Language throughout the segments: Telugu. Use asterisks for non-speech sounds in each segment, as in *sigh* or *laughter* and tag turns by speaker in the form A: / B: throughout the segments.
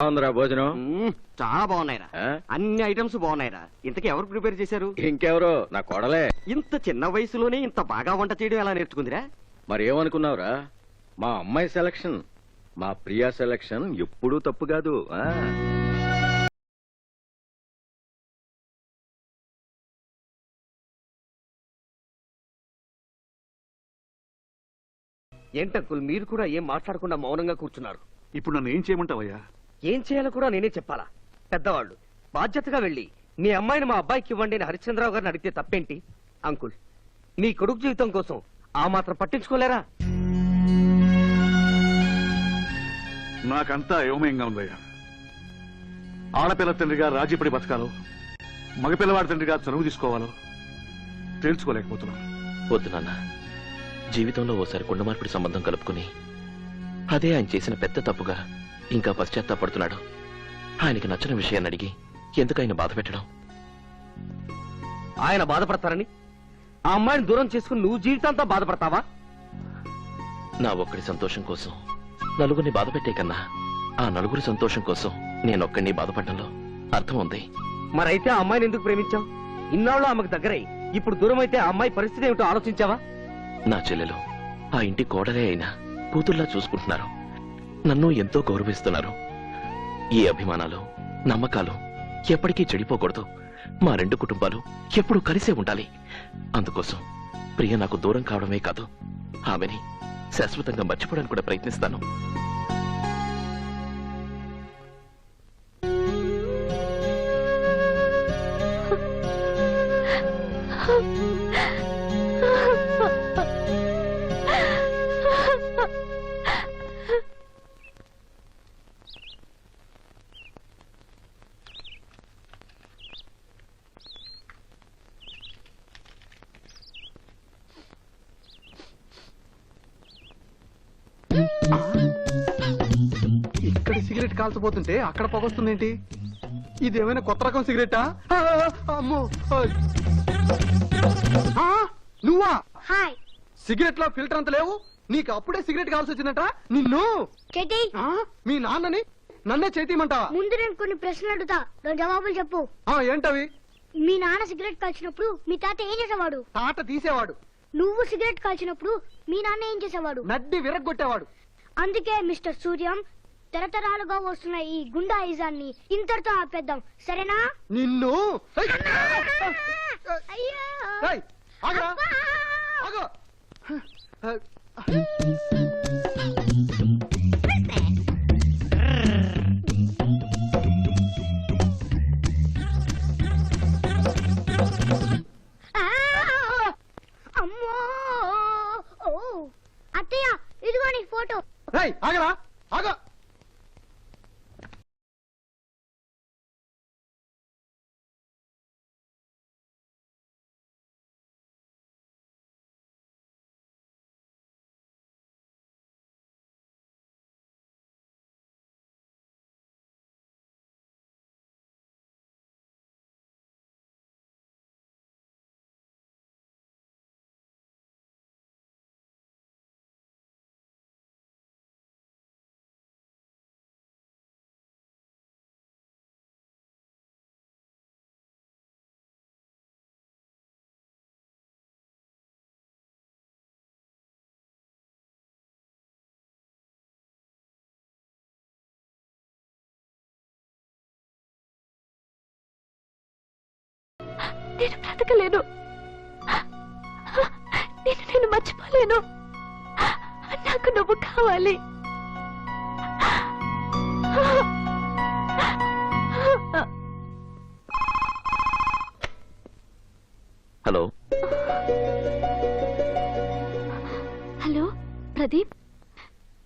A: బాగుందిరా భోజనం?
B: చాలా బాగున్నాయిరా? అన్ని ఐటమ్స్ బాగున్నాయిరా. ఇంతకీ ఎవరు ప్రిపేర్ చేశారు?
A: ఇంకెవరో? నా కొడలే.
B: ఇంత చిన్న వయసులోనే ఇంత బాగా వంట చేయడం ఎలా నేర్చుకుందిరా?
A: మరి ఏమనుకున్నావురా? మా అమ్మాయి సెలక్షన్ మా ప్రియా సెలక్షన్ ఎప్పుడూ తప్పు కాదు ఆ?
B: ఏంటంకుల్ మీరు కూడా ఏం మాట్లాడకుండా మౌనంగా కూర్చున్నారు?
C: ఇప్పుడు నన్ను ఏం చేయమంటావయ్యా?
B: ఏం చేయాలో కూడా నేనే చెప్పాలా? పెద్దవాళ్ళు బాధ్యతగా వెళ్ళి మీ అమ్మాయిని మా అబ్బాయికి ఇవ్వండి అని హరిశ్చంద్రరావు గారిని అడిగితే తప్పేంటి? అంకుల్ మీ కొడుకు జీవితం కోసం ఆ మాత్రం పట్టించుకోలేరా?
C: నాకంతా ఏమయంగా ఉందయ్యా. ఆడపిల్ల తండ్రిగా రాజీపడి బతకాలో మగపిల్లవాడి తండ్రిగా చనువు తీసుకోవాలో తెలుసుకోలేకపోతున్నాను
D: వద్దు నాన్న. జీవితంలో ఓసారి కుండ మార్పిడి సంబంధం కలుపుకుని అదే ఆయన చేసిన పెద్ద తప్పుగా ఇంకా పశ్చాత్తాపడుతున్నాడు. ఆయనకి నచ్చిన విషయాన్ని అడిగి ఎందుకు ఆయన బాధ పెట్టడం?
B: ఆయన బాధపడతారని? ఆ అమ్మాయిని దూరం చేసుకుని నువ్వు జీవితాంతా బాధపడతావా?
D: నా ఒక్కడి సంతోషం కోసం నలుగురిని బాధ పెట్టే కన్నా ఆ నలుగురి సంతోషం కోసం నేనొక్కడిని బాధపడడంలో అర్థం ఉంది.
B: మరైతే ఆ అమ్మాయిని ఎందుకు ప్రేమించావు? ఇన్నాళ్ళు ఆమెకు దగ్గరై ఇప్పుడు దూరం అయితే ఆ అమ్మాయి పరిస్థితి ఏమిటో ఆలోచించావా?
D: నా చెల్లెలు ఆ ఇంటి కోడలే అయినా కూతుర్లా చూసుకుంటున్నారు. నన్ను ఎంతో గౌరవిస్తున్నారు. ఈ అభిమానాలు నమ్మకాలు ఎప్పటికీ చెడిపోకూడదు. మా రెండు కుటుంబాలు ఎప్పుడూ కలిసే ఉండాలి. అందుకోసం ప్రియ నాకు దూరం కావడమే కాదు ఆమెని శాశ్వతంగా మర్చిపోవడానికి కూడా ప్రయత్నిస్తాను. *laughs*
E: ఇక్కడ సిగరెట్ కాల్చబోతుంటే అక్కడ పొగొస్తుందేంటి? ఇదేమైనా కొత్త రకం సిగరెటా? అమ్మో నువ్వా?
F: హాయ్.
E: సిగరెట్లో ఫిల్టర్ అంత లేవు? నీకు అప్పుడే సిగరెట్ కావాల్సి వచ్చిందట నిన్ను? మీ నాన్నని? నన్నే చేతిమంటావా?
F: ముందు నేను కొన్ని ప్రశ్నలు అడుగుతా. జవాబులు చెప్పు.
E: ఆ, ఏంటవి?
F: మీ నాన్న సిగరెట్ కాల్చినప్పుడు మీ తాత ఏం చేసేవాడు?
E: తాట తీసేవాడు.
F: నువ్వు సిగరెట్ కాల్చినప్పుడు మీ నాన్న ఏం చేసేవాడు?
E: నడ్డి విరగ్గొట్టేవాడు.
F: అందుకే మిస్టర్ సూర్యం తరతరాలుగా వస్తున్న ఈ గుండాయిజాన్ని ఇంతటితో ఆపేద్దాం. సరేనా?
E: నిన్ను!
F: అయ్యో!
E: ఆగురా. ఆగు.
G: నేను బ్రతకలేను. నేను నేను మర్చిపోలేను. నాకు నువ్వు కావాలి.
D: హలో.
G: హలో ప్రదీప్.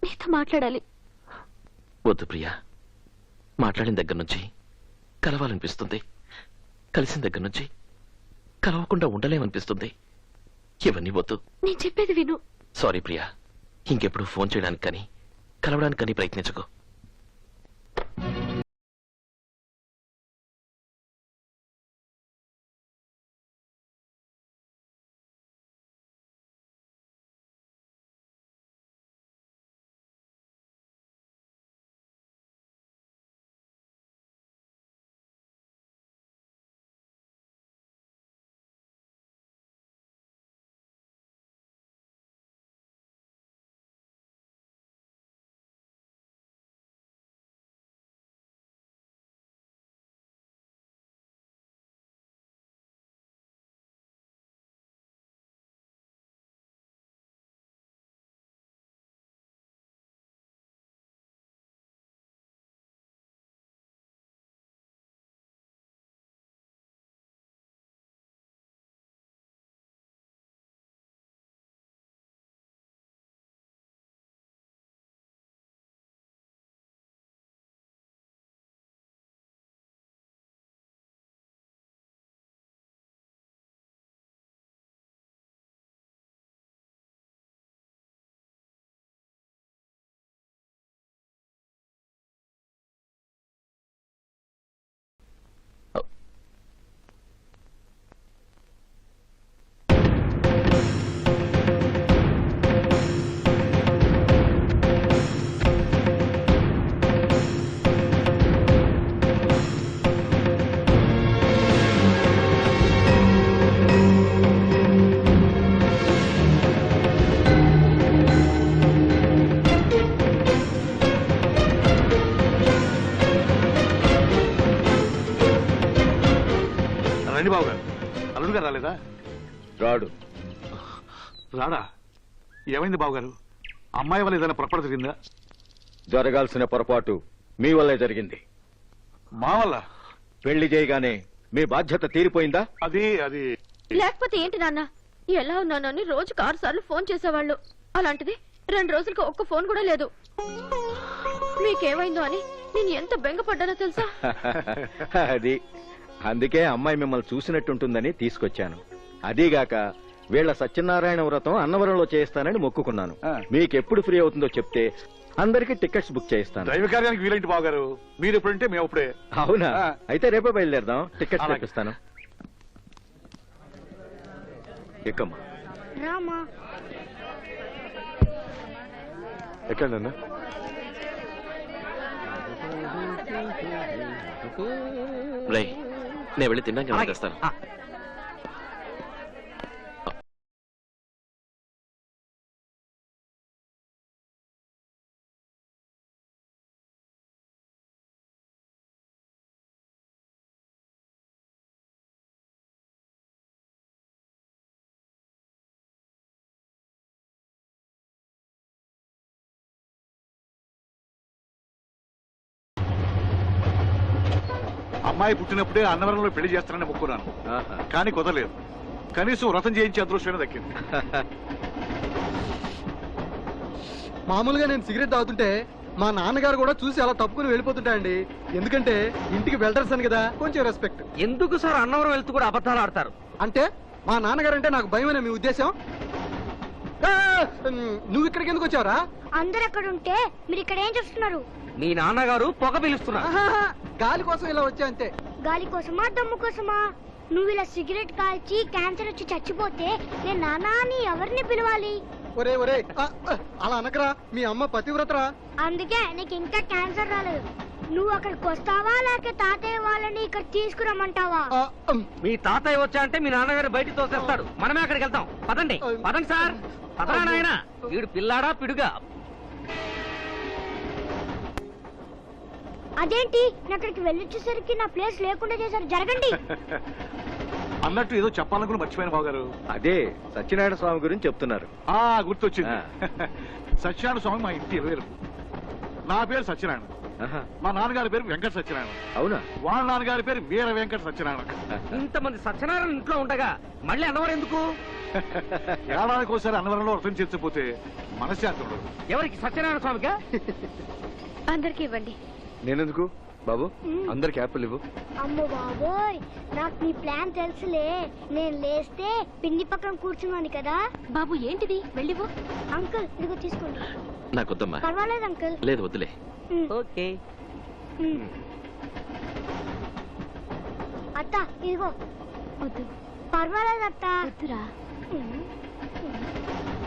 G: నీతో మాట్లాడాలి.
D: వద్దు ప్రియా. మాట్లాడిన దగ్గర నుంచి కలవాలనిపిస్తుంది. కలిసిన దగ్గర నుంచి కలవకుండా ఉండలేమనిపిస్తుంది. ఇవన్నీ వద్దు.
G: నేను చెప్పేది విను.
D: సారీ ప్రియా. ఇంకెప్పుడు ఫోన్ చేయడానికి కానీ కలవడానికి కానీ ప్రయత్నించకు.
C: రాడా ఏమైంది బాబు గారు అమ్మాయి వల్ల ఏదైనా పొరపాటు జరిగిందా?
A: జరగాల్సిన పొరపాటు మీ వల్లే జరిగింది.
C: మా వల్ల?
A: పెళ్ళి చేయగానే మీ బాధ్యత తీరిపోయిందా?
C: అది అది.
G: లేకపోతే ఏంటి నాన్న? ఎలా ఉన్నానని రోజుకు ఆరు సార్లు ఫోన్ చేసేవాళ్ళు. అలాంటిది రెండు రోజులకు ఒక్క ఫోన్ కూడా లేదు. మీకేమైందో అని నేను ఎంత బెంగపడ్డానో తెలుసా? *laughs*
A: అది. అందుకే అమ్మాయి మిమ్మల్ని చూసినట్టుంటుందని తీసుకొచ్చాను. అదీగాక వీళ్ళ సత్యనారాయణ వ్రతం అన్నవరంలో చేయిస్తానని మొక్కుకున్నాను. మీకెప్పుడు ఫ్రీ అవుతుందో చెప్తే అందరికి టికెట్స్ బుక్ చేయిస్తాను.
C: దైవ కార్యానికి వీలేంటి బాబు గారు మీరు ఎప్పుడంటే మేము అప్పుడే.
A: అవునా. అయితే రేపే బయలుదేరదాం. టికెట్స్. తెప్పిస్తాను. ఎక్కమ్మా?
F: రామా.
D: రే నేను వెళ్ళి తిన్నాక. తెస్తాను.
C: అమ్మాయి పుట్టినప్పుడే అన్నవరంలో పెళ్ళి చేస్తానని మొక్కున్నాను.
A: ఆహా.
C: కానీ కుదరలేదు. కనీసం వ్రతం చేయించే అదృష్టమైన దక్కింది. *laughs*
E: మామూలుగా నేను సిగరెట్ తాగుతుంటే మా నాన్నగారు కూడా చూసి అలా తప్పుకుని వెళ్ళిపోతుంటాయండి. ఎందుకంటే ఇంటికి వెల్డర్స్ అని కదా కొంచెం రెస్పెక్ట్
B: ఎందుకు సార్ అన్నవరం వెళ్తూ కూడా అబద్ధాలు ఆడతారు?
E: అంటే మా నాన్నగారు అంటే నాకు భయమనే మీ ఉద్దేశం? నువ్వు ఇక్కడికి ఎందుకు వచ్చావరా?
F: అందరు అక్కడ ఉంటే మీరు ఇక్కడ ఏం చేస్తున్నారు?
B: మీ నాన్నగారు పొగ పిలుస్తున్నారు.
E: గాలి కోసం ఇలా వచ్చా అంతే
F: గాలి కోసమా దమ్ము కోసమా? నువ్వు ఇలా సిగరెట్ కాల్చి క్యాన్సర్ వచ్చి చచ్చిపోతే నేను నానా అని ఎవరిని పిలవాలి?
E: ఒరే ఒరే ఆ, ఆ, అలా అనకరా. మీ అమ్మ పతివ్రతరా?
F: అందుకే నీకు ఇంకా క్యాన్సర్ రాలేదు. నువ్వు అక్కడికి వస్తావా లేక తాతయ్య వాళ్ళని ఇక్కడ తీసుకురమ్మంటావా?
E: ఆ, ఉమ్,
B: మీ తాతయ్య వచ్చా అంటే మీ నాన్నగారు బయటికి తోసేస్తాడు. మనమే అక్కడికి వెళ్తాం. పదండి. పదండి సార్. పదరా నాయన. వీడు పిల్లాడా పిడుగా.
F: అదేంటి? నేను అక్కడికి వెళ్ళొచ్చేసరికి నా ప్లేస్ లేకుండా చేశారు. జరగండి. *laughs*
C: అన్నట్టు ఏదో చెప్పాలనుకుని మర్చిపోయిన బాబు గారు
A: అదే సత్యనారాయణ స్వామి గురించి చెప్తున్నారు.
C: ఆ గుర్తొచ్చింది. *laughs* సత్యనారాయణ స్వామి మా ఇంటి ఇరవేరు నా పేరు సత్యనారాయణ. మా నాన్నగారి పేరు వెంకట సత్యనారాయణ.
A: అవునా?
C: వాళ్ళ నాన్నగారి పేరు వీర వెంకట సత్యనారాయణ.
B: ఇంతమంది సత్యనారాయణ ఇంట్లో ఉండగా మళ్ళీ అన్నవరం ఎందుకు? *laughs*
C: ఏడాదికి ఒకసారి అన్నవరంలో వ్రతం చేర్చకపోతే మనశ్శాంతి ఉండదు.
B: ఎవరికి? సత్యనారాయణ స్వామిగా
G: అందరికి ఇవ్వండి.
A: నేనెందుకు? బాబు. అందరికి యాపిల్ ఇవ్వు.
F: అమ్మో బాబోయ్ నాకు నీ ప్లాన్ తెలుసులే. నేను లేస్తే పిన్ని పక్కన కూర్చున్నాను కదా.
G: బాబు ఏంటిది? వెళ్ళివో
F: అంకుల్ ఇదిగో తీసుకోండి.
D: నాకొద్దమ్మా.
F: పర్వాలేదు అంకుల్.
D: లేదు వద్దులే.
B: ఓకే.
F: అత్త ఇదిగో.
G: వద్దు.
F: పర్వాలేదు అత్త.
G: వద్దురా.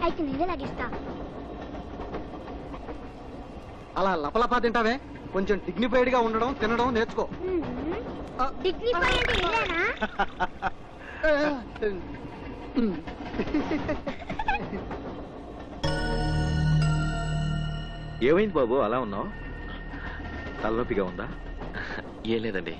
F: అయితే నేనే లాగిస్తా.
E: అలా లపలపా తింటావే? కొంచెం డిగ్నిఫైడ్గా ఉండడం తినడం నేర్చుకో.
A: ఏమైంది బాబు? అలా ఉన్నావు? తలనొప్పిగా ఉందా?
D: ఏం లేదండి.